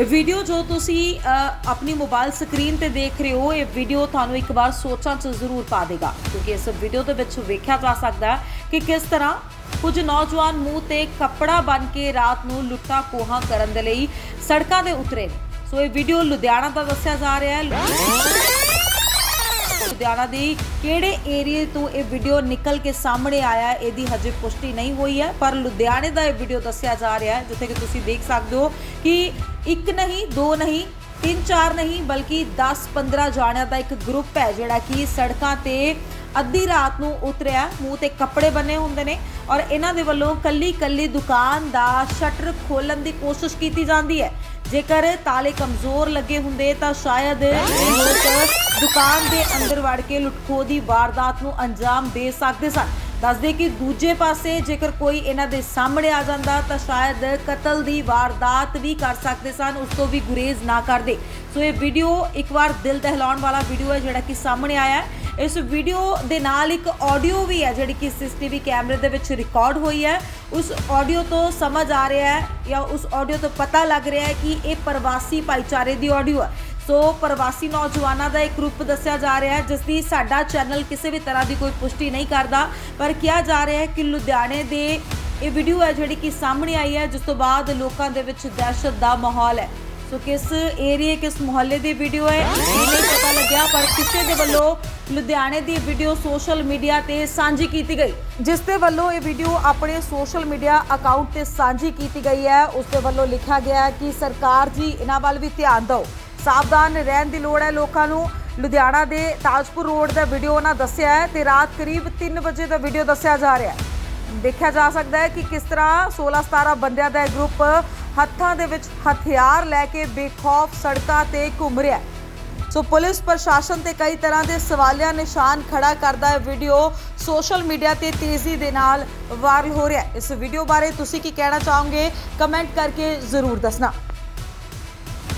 ਇਹ ਵੀਡੀਓ ਜੋ ਤੁਸੀਂ ਆਪਣੀ ਮੋਬਾਈਲ ਸਕਰੀਨ ਤੇ ਦੇਖ ਰਹੇ ਹੋ, ਇਹ ਵੀਡੀਓ ਤੁਹਾਨੂੰ ਇੱਕ ਵਾਰ ਸੋਚਾਂ 'ਚ ਜ਼ਰੂਰ ਪਾ ਦੇਗਾ। ਕਿਉਂਕਿ ਇਸ ਵੀਡੀਓ ਦੇ ਵਿੱਚ ਵੇਖਿਆ ਜਾ ਸਕਦਾ ਕਿ ਕਿਸ ਤਰ੍ਹਾਂ ਕੁਝ ਨੌਜਵਾਨ ਮੂੰਹ ਤੇ ਕੱਪੜਾ ਬੰਨ ਕੇ ਰਾਤ ਨੂੰ ਲੁੱਟਾਂ ਕੋਹਾਂ ਕਰਨ ਦੇ ਲਈ ਸੜਕਾਂ ਦੇ ਉਤਰੇ ਨੇ। ਸੋ ਇਹ ਵੀਡੀਓ ਲੁਧਿਆਣਾ ਦਾ ਦੱਸਿਆ ਜਾ ਰਿਹਾ ਹੈ। ਲੁਧਿਆਣਾ ਦੀ ਕਿਹੜੇ ਏਰੀਏ ਤੋਂ ਇਹ ਵੀਡੀਓ ਨਿਕਲ ਕੇ ਸਾਹਮਣੇ ਆਇਆ, ਇਹਦੀ ਹਜੇ ਪੁਸ਼ਟੀ ਨਹੀਂ ਹੋਈ ਹੈ, ਪਰ ਲੁਧਿਆਣੇ ਦਾ ਇਹ ਵੀਡੀਓ ਦੱਸਿਆ ਜਾ ਰਿਹਾ ਹੈ, ਜਿੱਥੇ ਕਿ ਤੁਸੀਂ ਦੇਖ ਸਕਦੇ ਹੋ ਕਿ ਇੱਕ ਨਹੀਂ, ਦੋ ਨਹੀਂ, ਤਿੰਨ ਚਾਰ ਨਹੀਂ, ਬਲਕਿ 10 15 ਜਾਣਿਆਂ ਦਾ ਇੱਕ ਗਰੁੱਪ ਹੈ ਜਿਹੜਾ ਕਿ ਸੜਕਾਂ ਤੇ ਅੱਧੀ ਰਾਤ ਨੂੰ ਉਤਰਿਆ, ਮੂੰਹ ਤੇ ਕੱਪੜੇ ਬੰਨੇ ਹੁੰਦੇ ਨੇ ਔਰ ਇਹਨਾਂ ਦੇ ਵੱਲੋਂ ਕੱਲੀ ਕੱਲੀ ਦੁਕਾਨ ਦਾ ਸ਼ਟਰ ਖੋਲਣ ਦੀ ਕੋਸ਼ਿਸ਼ ਕੀਤੀ ਜਾਂਦੀ ਹੈ। ਜੇਕਰ ਤਾਲੇ ਕਮਜ਼ੋਰ ਲੱਗੇ ਹੁੰਦੇ ਤਾਂ ਸ਼ਾਇਦ ਲੋਕ ਦੁਕਾਨ ਦੇ ਅੰਦਰ ਵੜ ਕੇ ਲੁੱਟਖੋ ਦੀ ਵਾਰਦਾਤ ਨੂੰ ਅੰਜਾਮ ਦੇ ਸਕਦੇ ਸਨ। ਦੱਸਦੇ ਕਿ ਦੂਜੇ ਪਾਸੇ ਜੇਕਰ ਕੋਈ ਇਹਨਾਂ ਦੇ ਸਾਹਮਣੇ ਆ ਜਾਂਦਾ ਤਾਂ ਸ਼ਾਇਦ ਕਤਲ ਦੀ ਵਾਰਦਾਤ ਵੀ ਕਰ ਸਕਦੇ ਸਨ, ਉਸ ਤੋਂ ਵੀ ਗੁਰੇਜ਼ ਨਾ ਕਰਦੇ। ਸੋ ਇਹ ਵੀਡੀਓ ਇੱਕ ਵਾਰ ਦਿਲ ਦਹਿਲਾਉਣ ਵਾਲਾ ਵੀਡੀਓ ਹੈ ਜਿਹੜਾ ਕਿ ਸਾਹਮਣੇ ਆਇਆ ਹੈ। ਇਸ ਵੀਡੀਓ ਦੇ ਨਾਲ ਇੱਕ ਆਡੀਓ ਵੀ ਹੈ ਜਿਹੜੀ ਕਿ ਸੀਸੀਟੀਵੀ ਕੈਮਰੇ ਦੇ ਵਿੱਚ ਰਿਕਾਰਡ ਹੋਈ ਹੈ। ਉਸ ਆਡੀਓ ਤੋਂ ਸਮਝ ਆ ਰਿਹਾ ਹੈ ਜਾਂ ਉਸ ਆਡੀਓ ਤੋਂ ਪਤਾ ਲੱਗ ਰਿਹਾ ਹੈ ਕਿ ਇਹ ਪ੍ਰਵਾਸੀ ਭਾਈਚਾਰੇ ਦੀ ਆਡੀਓ ਹੈ। ਸੋ ਪ੍ਰਵਾਸੀ ਨੌਜਵਾਨਾਂ ਦਾ ਇੱਕ ਗਰੁੱਪ ਦੱਸਿਆ ਜਾ ਰਿਹਾ ਹੈ ਜਿਸ ਦੀ ਸਾਡਾ ਚੈਨਲ ਕਿਸੇ ਵੀ ਤਰ੍ਹਾਂ ਦੀ ਕੋਈ ਪੁਸ਼ਟੀ ਨਹੀਂ ਕਰਦਾ। ਪਰ ਕਿਹਾ ਜਾ ਰਿਹਾ ਹੈ ਕਿ ਲੁਧਿਆਣੇ ਦੇ ਇਹ ਵੀਡੀਓ ਹੈ ਜਿਹੜੀ ਕਿ ਸਾਹਮਣੇ ਆਈ ਹੈ, ਜਿਸ ਤੋਂ ਬਾਅਦ ਲੋਕਾਂ ਦੇ ਵਿੱਚ ਦਹਿਸ਼ਤ ਦਾ ਮਾਹੌਲ ਹੈ। ਸੋ ਕਿਸ ਏਰੀਏ ਕਿਸ ਮੁਹੱਲੇ ਦੀ ਵੀਡੀਓ ਹੈ, ਇਹ ਨਹੀਂ ਪਤਾ ਲੱਗਿਆ, ਪਰ ਕਿਸੇ ਦੇ ਵੱਲੋਂ ਲੁਧਿਆਣੇ ਦੀ ਵੀਡੀਓ ਸੋਸ਼ਲ ਮੀਡੀਆ ਤੇ ਸਾਂਝੀ ਕੀਤੀ ਗਈ। ਜਿਸ ਦੇ ਵੱਲੋਂ ਇਹ ਵੀਡੀਓ ਆਪਣੇ ਸੋਸ਼ਲ ਮੀਡੀਆ ਅਕਾਊਂਟ ਤੇ ਸਾਂਝੀ ਕੀਤੀ ਗਈ ਹੈ, ਉਸ ਦੇ ਵੱਲੋਂ ਲਿਖਿਆ ਗਿਆ ਕਿ ਸਰਕਾਰ ਜੀ, ਇਹਨਾਂ ਵੱਲ ਵੀ ਧਿਆਨ ਦਿਓ। ਸਾਵਧਾਨ ਰਹਿਣ ਦੀ ਲੋੜ ਹੈ। ਲੋਕਾਂ ਨੂੰ ਲੁਧਿਆਣਾ ਦੇ ਤਾਜਪੁਰ ਰੋਡ ਦਾ ਵੀਡੀਓ ਉਹਨਾਂ ਦੱਸਿਆ ਹੈ ਤੇ ਰਾਤ ਕਰੀਬ 3 ਵਜੇ ਦਾ ਵੀਡੀਓ ਦੱਸਿਆ ਜਾ ਰਿਹਾ ਹੈ। ਦੇਖਿਆ ਜਾ ਸਕਦਾ ਹੈ ਕਿ ਕਿਸ ਤਰ੍ਹਾਂ 16 17 ਬੰਦਿਆਂ ਦਾ ਇਹ ਗਰੁੱਪ ਹੱਥਾਂ ਦੇ ਵਿੱਚ ਹਥਿਆਰ ਲੈ ਕੇ ਬੇਖੌਫ ਸੜਕਾਂ ਤੇ ਘੁੰਮ ਰਿਹਾ ਹੈ। ਸੋ ਪੁਲਿਸ ਪ੍ਰਸ਼ਾਸਨ ਤੇ ਕਈ ਤਰ੍ਹਾਂ ਦੇ ਸਵਾਲੀਆ ਨਿਸ਼ਾਨ ਖੜਾ ਕਰਦਾ ਹੈ। ਵੀਡੀਓ ਸੋਸ਼ਲ ਮੀਡੀਆ ਤੇ ਤੇਜ਼ੀ ਦੇ ਨਾਲ ਵਾਇਰਲ ਹੋ ਰਿਹਾ ਹੈ। ਇਸ ਵੀਡੀਓ ਬਾਰੇ ਤੁਸੀਂ ਕੀ ਕਹਿਣਾ ਚਾਹੋਗੇ? ਕਮੈਂਟ ਕਰਕੇ ਜ਼ਰੂਰ ਦੱਸਣਾ।